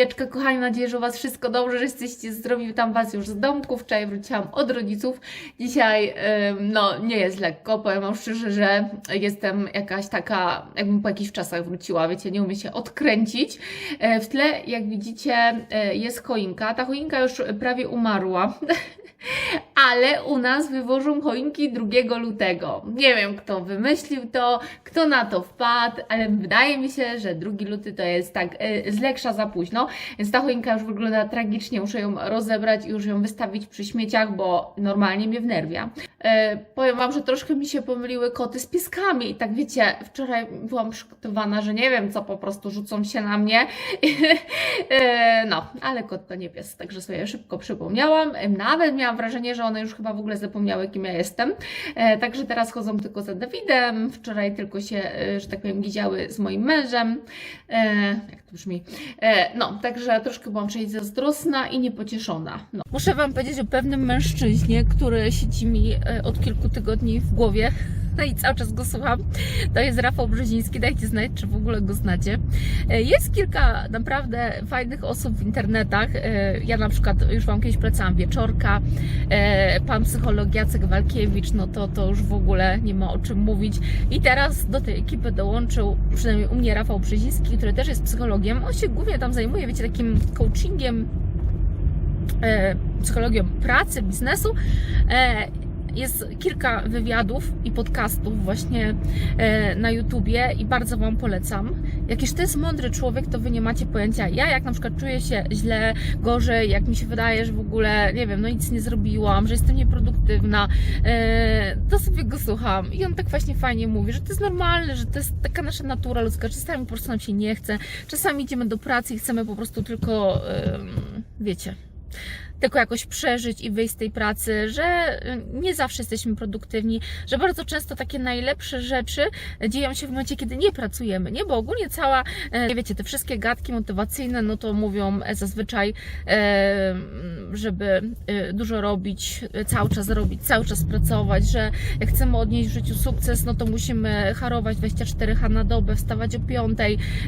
Wieczka, kochani, mam nadzieję, że u Was wszystko dobrze, że jesteście zdrowi. Witam Was już z domku. Wczoraj wróciłam od rodziców. Dzisiaj, no, nie jest lekko. Powiem Wam szczerze, że jestem jakaś taka, jakbym po jakichś czasach wróciła, wiecie, nie umiem się odkręcić. E, W tle, jak widzicie, e, jest choinka. Ta choinka już prawie umarła. Ale u nas wywożą choinki 2 lutego. Nie wiem, kto wymyślił to, kto na to wpadł, ale wydaje mi się, że 2 luty to jest tak e, z leksza za późno. Więc ta choinka już wygląda tragicznie. Muszę ją rozebrać i już ją wystawić przy śmieciach, bo normalnie mnie wnerwia. E, powiem Wam, że troszkę mi się pomyliły koty z pieskami. I tak wiecie, wczoraj byłam przygotowana, że nie wiem, co po prostu rzucą się na mnie. e, no, ale kot to nie pies, także sobie szybko przypomniałam. Nawet miałam wrażenie, że one już chyba w ogóle zapomniały, kim ja jestem. E, także teraz chodzą tylko za Dawidem. Wczoraj tylko się, e, że tak powiem, gidziały z moim mężem. E, to brzmi? E, no, także troszkę byłam przejść zazdrosna i niepocieszona. No. Muszę Wam powiedzieć o pewnym mężczyźnie, który siedzi mi e, od kilku tygodni w głowie. No i cały czas go słucham. To jest Rafał Brzeziński. Dajcie znać, czy w ogóle go znacie. E, Jest kilka naprawdę fajnych osób w internetach. E, Ja na przykład już Wam kiedyś polecałam Wieczorka, e, pan psycholog Jacek Walkiewicz, no to, to już w ogóle nie ma o czym mówić. I teraz do tej ekipy dołączył przynajmniej u mnie Rafał Brzeziński, który też jest psychologiem. On się głównie tam zajmuje, wiecie, takim coachingiem, psychologią pracy, biznesu. Jest kilka wywiadów i podcastów właśnie e, na YouTubie i bardzo Wam polecam. Jakiż to jest mądry człowiek, to Wy nie macie pojęcia. Ja jak na przykład czuję się źle, gorzej, jak mi się wydaje, że w ogóle, nie wiem, no nic nie zrobiłam, że jestem nieproduktywna, e, to sobie go słucham. I on tak właśnie fajnie mówi, że to jest normalne, że to jest taka nasza natura ludzka. Czasami po prostu nam się nie chce, czasami idziemy do pracy i chcemy po prostu tylko, wiecie, tylko jakoś przeżyć i wyjść z tej pracy, że y, nie zawsze jesteśmy produktywni, że bardzo często takie najlepsze rzeczy dzieją się w momencie, kiedy nie pracujemy, nie? Bo ogólnie cała, e, wiecie, te wszystkie gadki motywacyjne, no to mówią e, zazwyczaj, e, żeby dużo robić, cały czas robić, cały czas pracować, że jak chcemy odnieść w życiu sukces, no to musimy harować 24H na dobę, wstawać o 5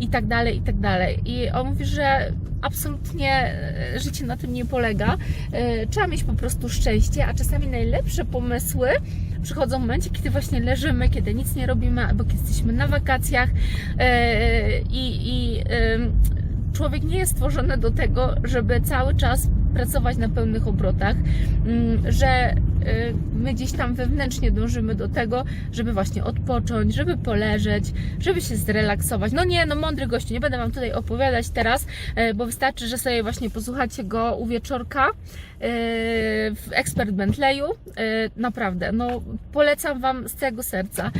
i tak dalej, i tak dalej. I on mówi, że absolutnie e, życie na tym nie polega. E, Trzeba mieć po prostu szczęście, a czasami najlepsze pomysły przychodzą w momencie, kiedy właśnie leżymy, kiedy nic nie robimy, albo kiedy jesteśmy na wakacjach e, i, i człowiek nie jest stworzony do tego, żeby cały czas pracować na pełnych obrotach, mm, że my gdzieś tam wewnętrznie dążymy do tego, żeby właśnie odpocząć, żeby poleżeć, żeby się zrelaksować. No nie, no mądry gościu, nie będę Wam tutaj opowiadać teraz, e, bo wystarczy, że sobie właśnie posłuchacie go u wieczorka e, w Expert Bentleyu. Naprawdę, no polecam Wam z całego serca.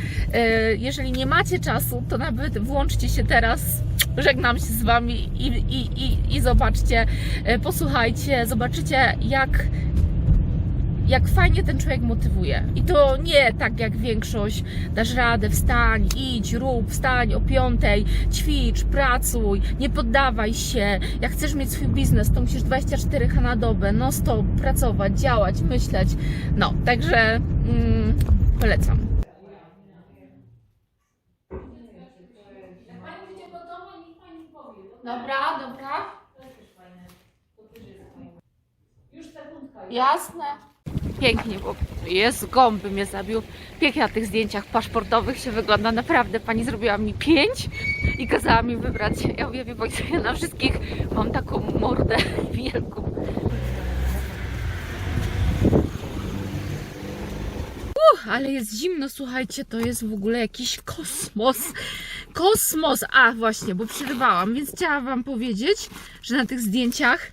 Jeżeli nie macie czasu, to nawet włączcie się teraz. Żegnam się z Wami i, i, i, i zobaczcie, posłuchajcie, zobaczycie jak jak fajnie ten człowiek motywuje. I to nie tak jak większość, dasz radę, wstań, idź, rób, wstań o piątej, ćwicz, pracuj, nie poddawaj się. Jak chcesz mieć swój biznes, to musisz 24 h na dobę, no stop, pracować, działać, myśleć. No, także mm, polecam. Dobra, dobra. Jasne. Pięknie, bo jest gąby mnie zabił. Pięknie na tych zdjęciach paszportowych się wygląda. Naprawdę pani zrobiła mi pięć i kazała mi wybrać. Ja mówię, wie pani, co, ja na wszystkich mam taką mordę wielką. Uch, ale jest zimno, słuchajcie, to jest w ogóle jakiś kosmos. Kosmos! A, właśnie, bo przerwałam, więc chciałam Wam powiedzieć, że na tych zdjęciach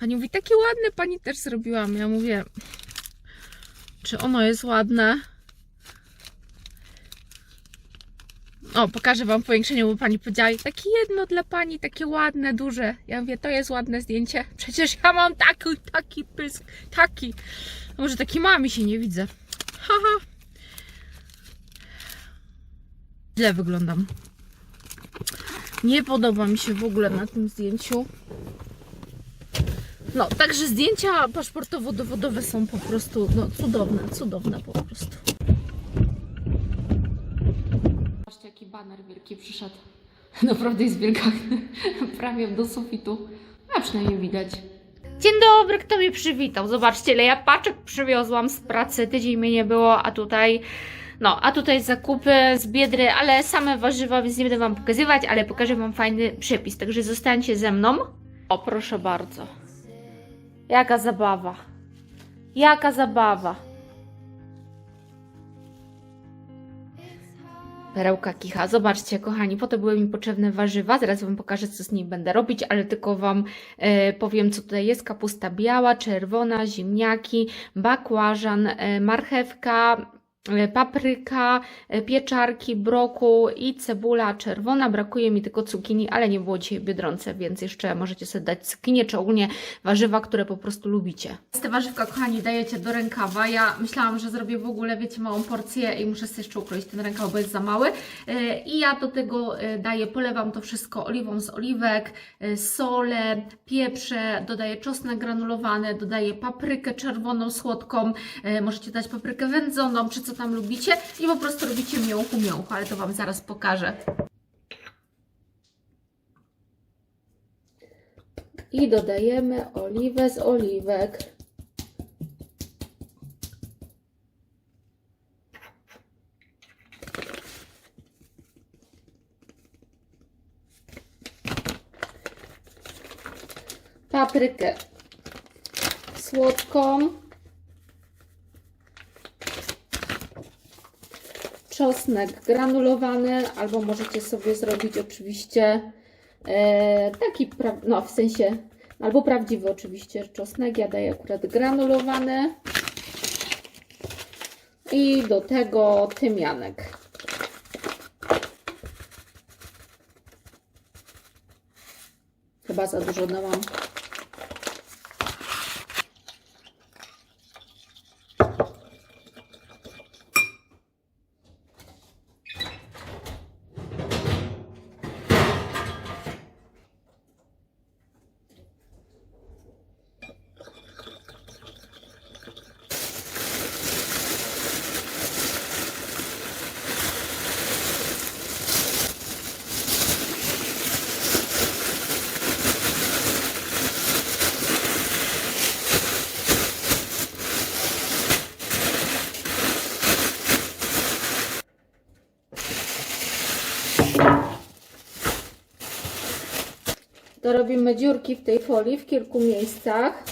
Pani mówi, takie ładne pani też zrobiłam. Ja mówię, czy ono jest ładne? O, pokażę Wam powiększenie, bo Pani powiedziała, takie jedno dla Pani, takie ładne, duże. Ja mówię, to jest ładne zdjęcie. Przecież ja mam taki, taki pysk, taki. A Może taki mam i się nie widzę. Haha. Źle wyglądam. Nie podoba mi się w ogóle na tym zdjęciu. No, także zdjęcia paszportowo-dowodowe są po prostu no, cudowne, cudowne po prostu. Zobaczcie, jaki baner wielki przyszedł. Naprawdę jest wielka, prawie do sufitu. A przynajmniej widać. Dzień dobry, kto mnie przywitał? Zobaczcie, ile ja paczek przywiozłam z pracy. Tydzień mnie nie było, a tutaj. No, a tutaj zakupy z biedry, ale same warzywa, więc nie będę Wam pokazywać, ale pokażę Wam fajny przepis. Także zostańcie ze mną. O, proszę bardzo. Jaka zabawa. Jaka zabawa. Perełka kicha. Zobaczcie, kochani, po to były mi potrzebne warzywa. Zaraz Wam pokażę, co z nimi będę robić, ale tylko Wam e, powiem, co tutaj jest. Kapusta biała, czerwona, ziemniaki, bakłażan, e, marchewka, papryka, e, pieczarki, brokuł i cebula czerwona. Brakuje mi tylko cukinii, ale nie było dzisiaj Biedronce, więc jeszcze możecie sobie dać cukinię, czy ogólnie warzywa, które po prostu lubicie. Te warzywka, kochani, dajecie do rękawa. Ja myślałam, że zrobię w ogóle, wiecie, małą porcję i muszę sobie jeszcze ukroić ten rękaw, bo jest za mały. E, I ja do tego e, daję, polewam to wszystko oliwą z oliwek, e, solę, pieprze, dodaję czosnek granulowany, dodaję paprykę czerwoną, słodką, e, możecie dać paprykę wędzoną, czy co tam lubicie i po prostu robicie miąchu, miąchu, ale to Wam zaraz pokażę. I dodajemy oliwę z oliwek. Paprykę słodką. Czosnek granulowany, albo możecie sobie zrobić oczywiście e, taki, no w sensie, albo prawdziwy oczywiście czosnek. Ja daję akurat granulowany. I do tego tymianek. Chyba za dużo dałam. To robimy dziurki w tej folii w kilku miejscach.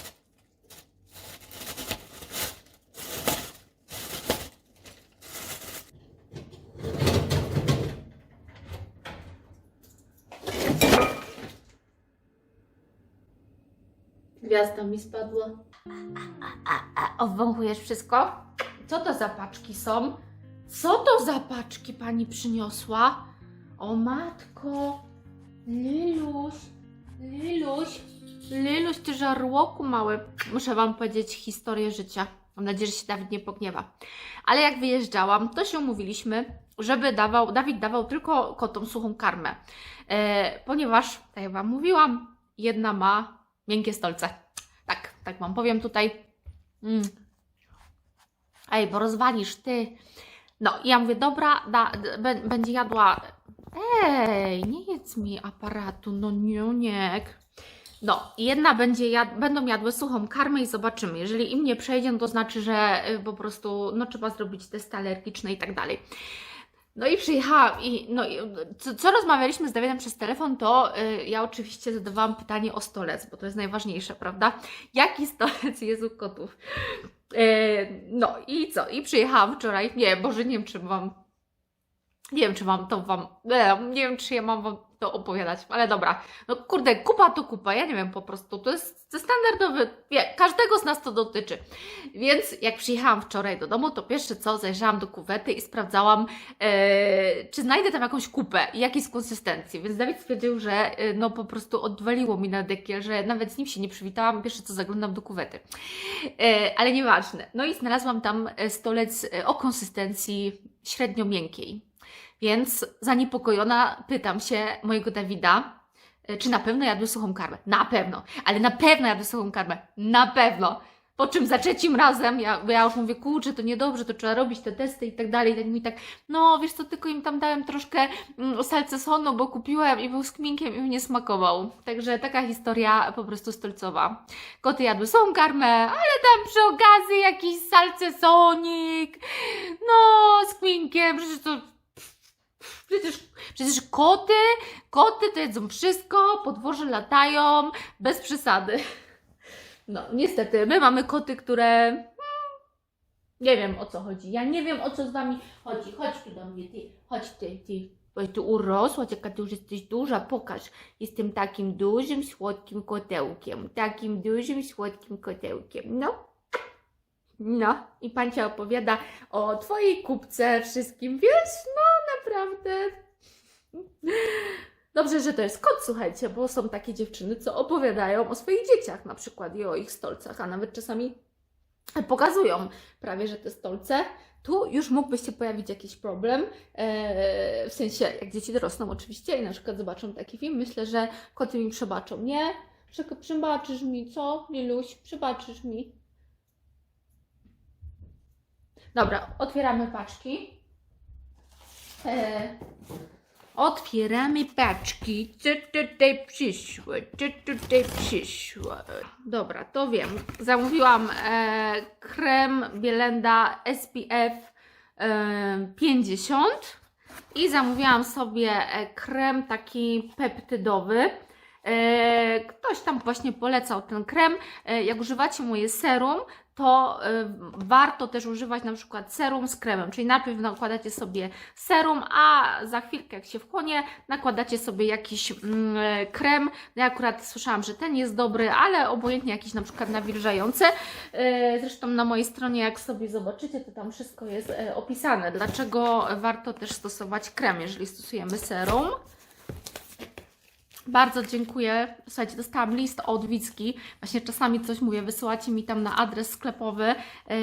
Gwiazda mi spadła. Obwąchujesz wszystko? Co to za paczki są? Co to za paczki pani przyniosła? O matko, Liluś, Liluś, Liluś, ty żarłoku mały. Muszę Wam powiedzieć historię życia. Mam nadzieję, że się Dawid nie pogniewa. Ale jak wyjeżdżałam, to się umówiliśmy, żeby dawał, Dawid dawał tylko kotom suchą karmę. E, ponieważ, tak jak Wam mówiłam, jedna ma miękkie stolce. Tak, tak Wam powiem tutaj. Mm. Ej, bo rozwalisz ty. No, i ja mówię, dobra, da, będzie jadła. Ej, nie jedz mi aparatu, no niuniek. No, jedna będzie jad, będą jadły suchą karmę i zobaczymy. Jeżeli im nie przejdzie, no to znaczy, że y, po prostu no, trzeba zrobić testy alergiczne i tak dalej. No i przyjechałam i no, i, co, co rozmawialiśmy z Dawidem przez telefon, to y, ja oczywiście zadawałam pytanie o stolec, bo to jest najważniejsze, prawda? Jaki stolec jest u kotów? E, No i co? I przyjechałam wczoraj. Nie, Boże, nie wiem, czy mam. Nie wiem, czy mam to wam. Nie wiem, czy ja mam wam to opowiadać, ale dobra. No kurde, kupa to kupa, ja nie wiem po prostu. To jest standardowy. Wie, każdego z nas to dotyczy. Więc jak przyjechałam wczoraj do domu, to pierwsze co, zajrzałam do kuwety i sprawdzałam, e, czy znajdę tam jakąś kupę i jakiej jest konsystencji. Więc Dawid stwierdził, że e, no po prostu odwaliło mi na dekiel, że nawet z nim się nie przywitałam. Pierwsze co zaglądam do kuwety. E, ale nieważne. No i znalazłam tam e, stolec e, o konsystencji średnio miękkiej. Więc zaniepokojona pytam się mojego Dawida, e, czy na pewno jadły suchą karmę. Na pewno, ale na pewno jadły suchą karmę. Na pewno. Po czym za trzecim razem, ja, ja już mówię, kurczę, to niedobrze, to trzeba robić te testy i tak dalej. Tak mi tak, no wiesz co, tylko im tam dałem troszkę mm, salcesonu, bo kupiłem i był z kminkiem i mi nie smakował. Także taka historia po prostu stolcowa. Koty jadły są karmę, ale tam przy okazji jakiś salcesonik, no z kminkiem, przecież to... Przecież, przecież koty, koty to jedzą wszystko, podwoże latają, bez przesady. No, niestety, my mamy koty, które. hmm, Nie wiem o co chodzi. Ja nie wiem o co z wami chodzi. Chodź tu do mnie, ty. Chodź ty, ty. Bo tu urosłaś, jaka ty już jesteś duża. Pokaż. Jestem takim dużym, słodkim kotełkiem. Takim dużym, słodkim kotełkiem. No. No. I pancia opowiada o twojej kupce wszystkim. Wiesz, no naprawdę. Dobrze, że to jest kot, słuchajcie, bo są takie dziewczyny, co opowiadają o swoich dzieciach na przykład i o ich stolcach, a nawet czasami pokazują prawie, że te stolce. Tu już mógłby się pojawić jakiś problem, e, w sensie jak dzieci dorosną oczywiście i na przykład zobaczą taki film, myślę, że koty mi przebaczą. Nie? Prze- Przebaczysz mi, co, Liluś? Przebaczysz mi. Dobra, otwieramy paczki. E, Otwieramy paczki. Co tutaj przyszło? Co tutaj przyszło? Dobra, to wiem. Zamówiłam e, krem Bielenda SPF e, 50 i zamówiłam sobie e, krem taki peptydowy. E, Ktoś tam właśnie polecał ten krem. E, Jak używacie moje serum, to e, warto też używać na przykład serum z kremem, czyli najpierw nakładacie sobie serum, a za chwilkę jak się wchłonie, nakładacie sobie jakiś mm, krem. No ja akurat słyszałam, że ten jest dobry, ale obojętnie jakiś na przykład nawilżający. E, Zresztą na mojej stronie, jak sobie zobaczycie, to tam wszystko jest e, opisane. Dlaczego warto też stosować krem, jeżeli stosujemy serum. Bardzo dziękuję. Słuchajcie, dostałam list od Wicki. Właśnie czasami coś mówię, wysyłacie mi tam na adres sklepowy yy,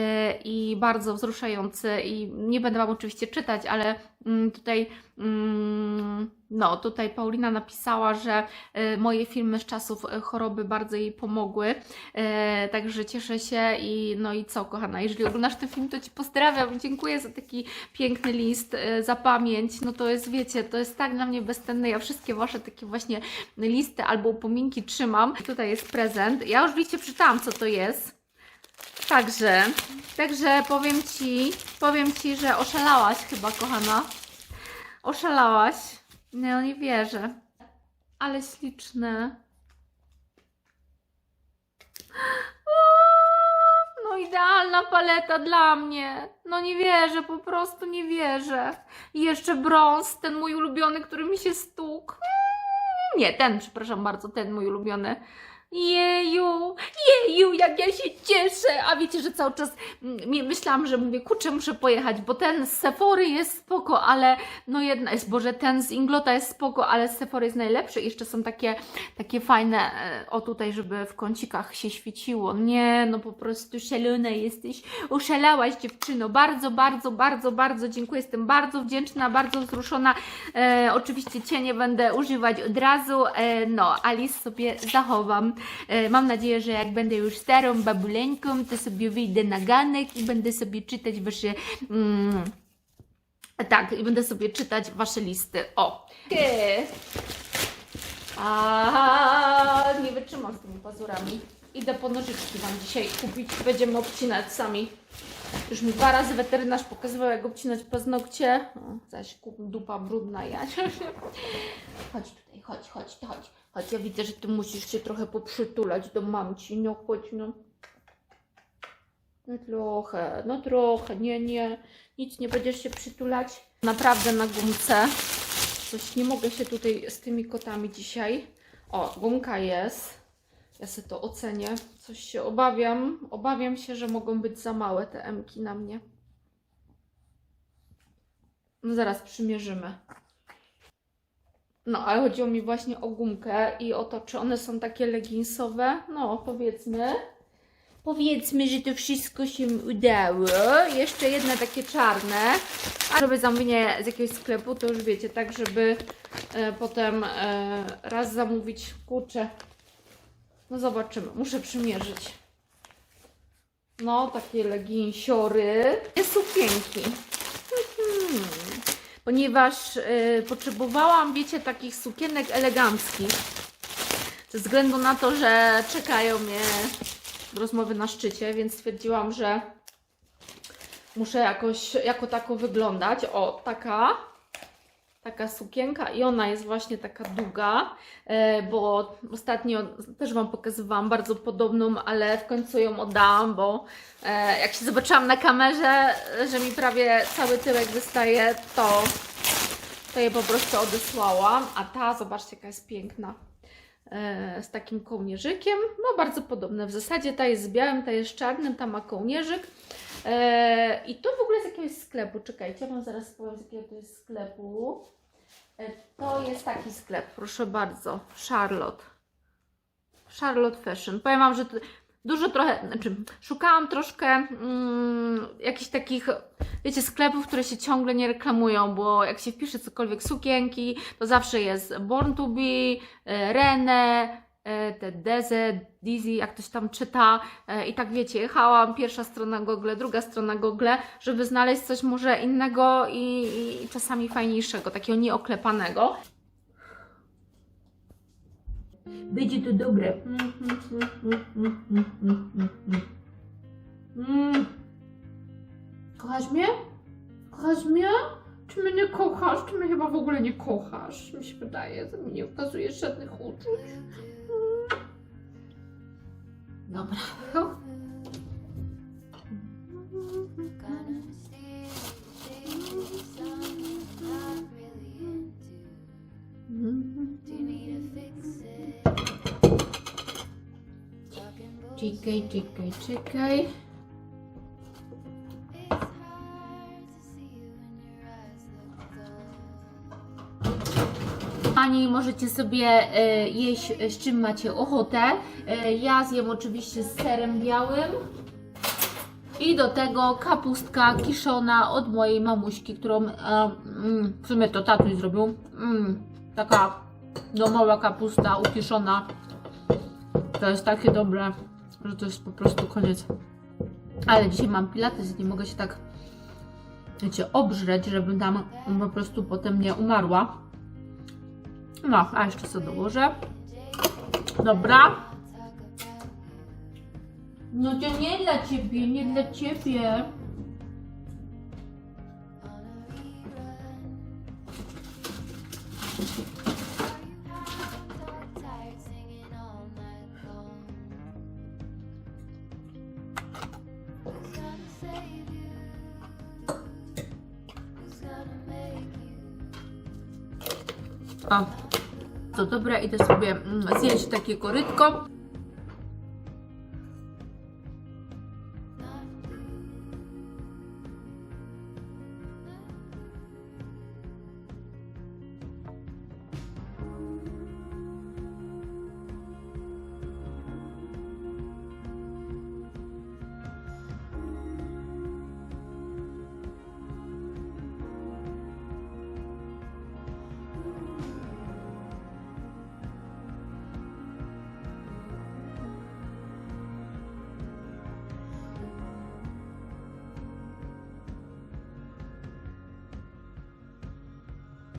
i bardzo wzruszający i nie będę Wam oczywiście czytać, ale mm, tutaj mm, no, tutaj Paulina napisała, że y, moje filmy z czasów y, choroby bardzo jej pomogły. Y, także cieszę się i no i co, kochana, jeżeli oglądasz ten film, to Ci pozdrawiam. Dziękuję za taki piękny list, za pamięć. No to jest, wiecie, to jest tak dla mnie bezcenne. Ja wszystkie Wasze takie właśnie listy albo upominki trzymam. Tutaj jest prezent. Ja już wiecie, przeczytałam, co to jest. Także, także powiem Ci, powiem Ci, że oszalałaś chyba, kochana. Oszalałaś. No nie wierzę. Ale śliczne. No idealna paleta dla mnie. No nie wierzę, po prostu nie wierzę. I jeszcze brąz, ten mój ulubiony, który mi się stukł. Mm, Nie, ten, przepraszam bardzo, ten mój ulubiony. Jeju, jeju, jak ja się cieszę! A wiecie, że cały czas mm, myślałam, że mówię, kurczę, muszę pojechać, bo ten z Sephory jest spoko, ale no jedna jest, Boże, ten z Inglota jest spoko, ale z Sephory jest najlepszy. Jeszcze są takie, takie fajne, e, o tutaj, żeby w kącikach się świeciło. Nie, no po prostu szalona jesteś, oszalałaś dziewczyno. Bardzo, bardzo, bardzo, bardzo dziękuję. Jestem bardzo wdzięczna, bardzo wzruszona. E, oczywiście cienie będę używać od razu. E, no, Alice sobie zachowam. E, mam nadzieję, że jak będę już starą babuleńką, to sobie wyjdę na ganek i będę sobie czytać wasze. Mm, tak, i będę sobie czytać wasze listy. O! A nie wytrzymam z tymi pazurami. Idę po nożyczki Wam dzisiaj kupić. Będziemy obcinać sami. Już mi dwa razy weterynarz pokazywał, jak obcinać paznokcie. O, zaś dupa brudna ja. Chodź tutaj, chodź, chodź, chodź. Chodź, ja widzę, że Ty musisz się trochę poprzytulać do mamci. No chodź, no. No trochę, no trochę, nie, nie. Nic nie będziesz się przytulać. Naprawdę na gumce. Coś nie mogę się tutaj z tymi kotami dzisiaj. O, gumka jest. Ja sobie to ocenię. Coś się obawiam. Obawiam się, że mogą być za małe te emki na mnie. No zaraz przymierzymy. No, ale chodziło mi właśnie o gumkę i o to, czy one są takie leginsowe. No, powiedzmy. Powiedzmy, że to wszystko się udało. Jeszcze jedne takie czarne. A żeby zamówienie z jakiegoś sklepu, to już wiecie, tak żeby e, potem e, raz zamówić. Kurczę. No zobaczymy. Muszę przymierzyć. No, takie leginsiory. I sukienki. Mhm. Ponieważ y, potrzebowałam, wiecie, takich sukienek eleganckich. Ze względu na to, że czekają mnie rozmowy na szczycie, więc stwierdziłam, że muszę jakoś jako tako wyglądać. O, taka. Taka sukienka i ona jest właśnie taka długa, e, bo ostatnio też Wam pokazywałam bardzo podobną, ale w końcu ją oddałam, bo e, jak się zobaczyłam na kamerze, że mi prawie cały tyłek wystaje, to, to je po prostu odesłałam. A ta, zobaczcie, jaka jest piękna. E, z takim kołnierzykiem, no bardzo podobne. W zasadzie ta jest z białym, ta jest z czarnym, ta ma kołnierzyk. E, I to w ogóle z jakiegoś sklepu. Czekajcie, Wam zaraz powiem z jakiego to jest sklepu. E, to jest taki sklep, proszę bardzo. Charlotte. Charlotte Fashion. Powiem Wam, że dużo trochę, znaczy szukałam troszkę mm, jakichś takich, wiecie, sklepów, które się ciągle nie reklamują, bo jak się wpisze cokolwiek sukienki, to zawsze jest Born to Be, e, Rene, te Deze, Dizzy, jak ktoś tam czyta. E, I tak wiecie, jechałam, pierwsza strona Google, druga strona Google, żeby znaleźć coś może innego i, i czasami fajniejszego, takiego nieoklepanego. Będzie to dobre. Mm. Kochasz mnie? Kochasz mnie? Czy mnie nie kochasz? Czy mnie chyba w ogóle nie kochasz? Mi się wydaje, że mi nie okazujesz żadnych uczuć. Dobra. Czekaj, czekaj, czekaj. Pani możecie sobie e, jeść z czym macie ochotę. E, ja zjem oczywiście z serem białym. I do tego kapustka kiszona od mojej mamuśki, którą e, mm, w sumie to tatuś zrobił. Mm, taka domowa kapusta ukiszona. To jest takie dobre, że to jest po prostu koniec. Ale dzisiaj mam pilates nie mogę się tak, wiecie, obżreć, żebym tam po prostu potem nie umarła. No, a jeszcze co dołożę. Dobra. No to nie dla ciebie, nie dla ciebie. Dobra, idę sobie mm, zjeść takie korytko.